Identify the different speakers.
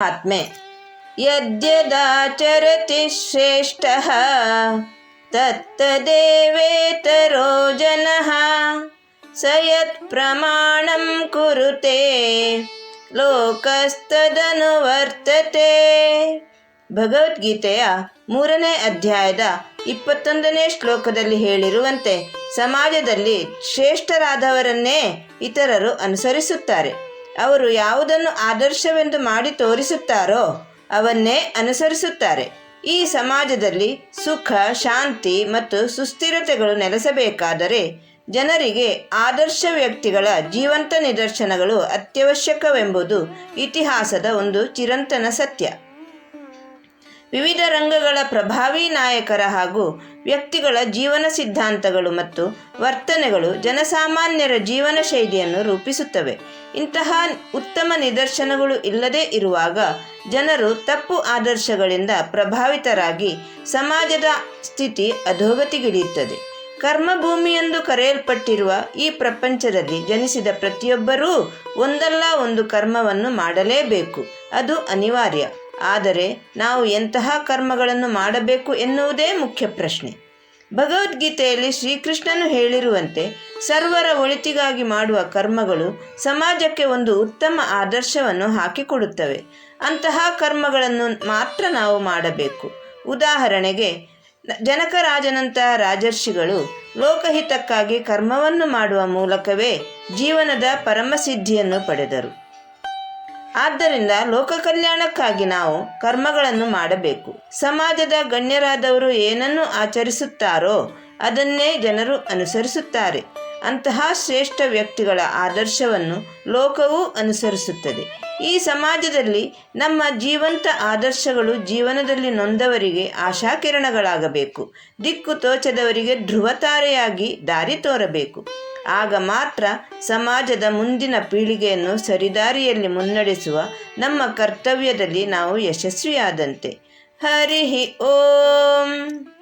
Speaker 1: ಆತ್ಮೆ ಯದ್ಯದಾಚರತಿ ಶ್ರೇಷ್ಠ ತತ್ತದೇವೇತರೋ ಜನಃ, ಸಯತ್ ಪ್ರಮಾಣ ಕುರುತೆ, ಲೋಕಸ್ತದನು ವರ್ತತೆ. ಭಗವದ್ಗೀತೆಯ ಮೂರನೇ ಅಧ್ಯಾಯದ ಇಪ್ಪತ್ತೊಂದನೇ ಶ್ಲೋಕದಲ್ಲಿ ಹೇಳಿರುವಂತೆ, ಸಮಾಜದಲ್ಲಿ ಶ್ರೇಷ್ಠರಾದವರನ್ನೇ ಇತರರು ಅನುಸರಿಸುತ್ತಾರೆ. ಅವರು ಯಾವುದನ್ನು ಆದರ್ಶವೆಂದು ಮಾಡಿ ತೋರಿಸುತ್ತಾರೋ ಅವನ್ನೇ ಅನುಸರಿಸುತ್ತಾರೆ. ಈ ಸಮಾಜದಲ್ಲಿ ಸುಖ, ಶಾಂತಿ ಮತ್ತು ಸುಸ್ಥಿರತೆಗಳು ನೆಲೆಸಬೇಕಾದರೆ ಜನರಿಗೆ ಆದರ್ಶ ವ್ಯಕ್ತಿಗಳ ಜೀವಂತ ನಿದರ್ಶನಗಳು ಅತ್ಯವಶ್ಯಕವೆಂಬುದು ಇತಿಹಾಸದ ಒಂದು ಚಿರಂತನ ಸತ್ಯ. ವಿವಿಧ ರಂಗಗಳ ಪ್ರಭಾವಿ ನಾಯಕರ ಹಾಗೂ ವ್ಯಕ್ತಿಗಳ ಜೀವನ ಸಿದ್ಧಾಂತಗಳು ಮತ್ತು ವರ್ತನೆಗಳು ಜನಸಾಮಾನ್ಯರ ಜೀವನ ಶೈಲಿಯನ್ನು ರೂಪಿಸುತ್ತವೆ. ಇಂತಹ ಉತ್ತಮ ನಿದರ್ಶನಗಳು ಇಲ್ಲದೇ ಇರುವಾಗ ಜನರು ತಪ್ಪು ಆದರ್ಶಗಳಿಂದ ಪ್ರಭಾವಿತರಾಗಿ ಸಮಾಜದ ಸ್ಥಿತಿ ಅಧೋಗತಿಗಿಳಿಯುತ್ತದೆ. ಕರ್ಮಭೂಮಿ ಎಂದು ಕರೆಯಲ್ಪಟ್ಟಿರುವ ಈ ಪ್ರಪಂಚದಲ್ಲಿ ಜನಿಸಿದ ಪ್ರತಿಯೊಬ್ಬರೂ ಒಂದಲ್ಲ ಒಂದು ಕರ್ಮವನ್ನು ಮಾಡಲೇಬೇಕು. ಅದು ಅನಿವಾರ್ಯ. ಆದರೆ ನಾವು ಎಂತಹ ಕರ್ಮಗಳನ್ನು ಮಾಡಬೇಕು ಎನ್ನುವುದೇ ಮುಖ್ಯ ಪ್ರಶ್ನೆ. ಭಗವದ್ಗೀತೆಯಲ್ಲಿ ಶ್ರೀಕೃಷ್ಣನು ಹೇಳಿರುವಂತೆ ಸರ್ವರ ಒಳಿತಿಗಾಗಿ ಮಾಡುವ ಕರ್ಮಗಳು ಸಮಾಜಕ್ಕೆ ಒಂದು ಉತ್ತಮ ಆದರ್ಶವನ್ನು ಹಾಕಿಕೊಡುತ್ತವೆ. ಅಂತಹ ಕರ್ಮಗಳನ್ನು ಮಾತ್ರ ನಾವು ಮಾಡಬೇಕು. ಉದಾಹರಣೆಗೆ, ಜನಕರಾಜನಂತಹ ರಾಜರ್ಷಿಗಳು ಲೋಕಹಿತಕ್ಕಾಗಿ ಕರ್ಮವನ್ನು ಮಾಡುವ ಮೂಲಕವೇ ಜೀವನದ ಪರಮಸಿದ್ಧಿಯನ್ನು ಪಡೆದರು. ಆದ್ದರಿಂದ ಲೋಕ ಕಲ್ಯಾಣಕ್ಕಾಗಿ ನಾವು ಕರ್ಮಗಳನ್ನು ಮಾಡಬೇಕು. ಸಮಾಜದ ಗಣ್ಯರಾದವರು ಏನನ್ನು ಆಚರಿಸುತ್ತಾರೋ ಅದನ್ನೇ ಜನರು ಅನುಸರಿಸುತ್ತಾರೆ. ಅಂತಹ ಶ್ರೇಷ್ಠ ವ್ಯಕ್ತಿಗಳ ಆದರ್ಶವನ್ನು ಲೋಕವೂ ಅನುಸರಿಸುತ್ತದೆ. ಈ ಸಮಾಜದಲ್ಲಿ ನಮ್ಮ ಜೀವಂತ ಆದರ್ಶಗಳು ಜೀವನದಲ್ಲಿ ನೊಂದವರಿಗೆ ಆಶಾಕಿರಣಗಳಾಗಬೇಕು. ದಿಕ್ಕು ತೋಚದವರಿಗೆ ಧ್ರುವತಾರೆಯಾಗಿ ದಾರಿ ತೋರಬೇಕು. ಆಗ ಮಾತ್ರ ಸಮಾಜದ ಮುಂದಿನ ಪೀಳಿಗೆಯನ್ನು ಸರಿದಾರಿಯಲ್ಲಿ ಮುನ್ನಡೆಸುವ ನಮ್ಮ ಕರ್ತವ್ಯದಲ್ಲಿ ನಾವು ಯಶಸ್ವಿಯಾದಂತೆ. ಹರಿ ಓಂ.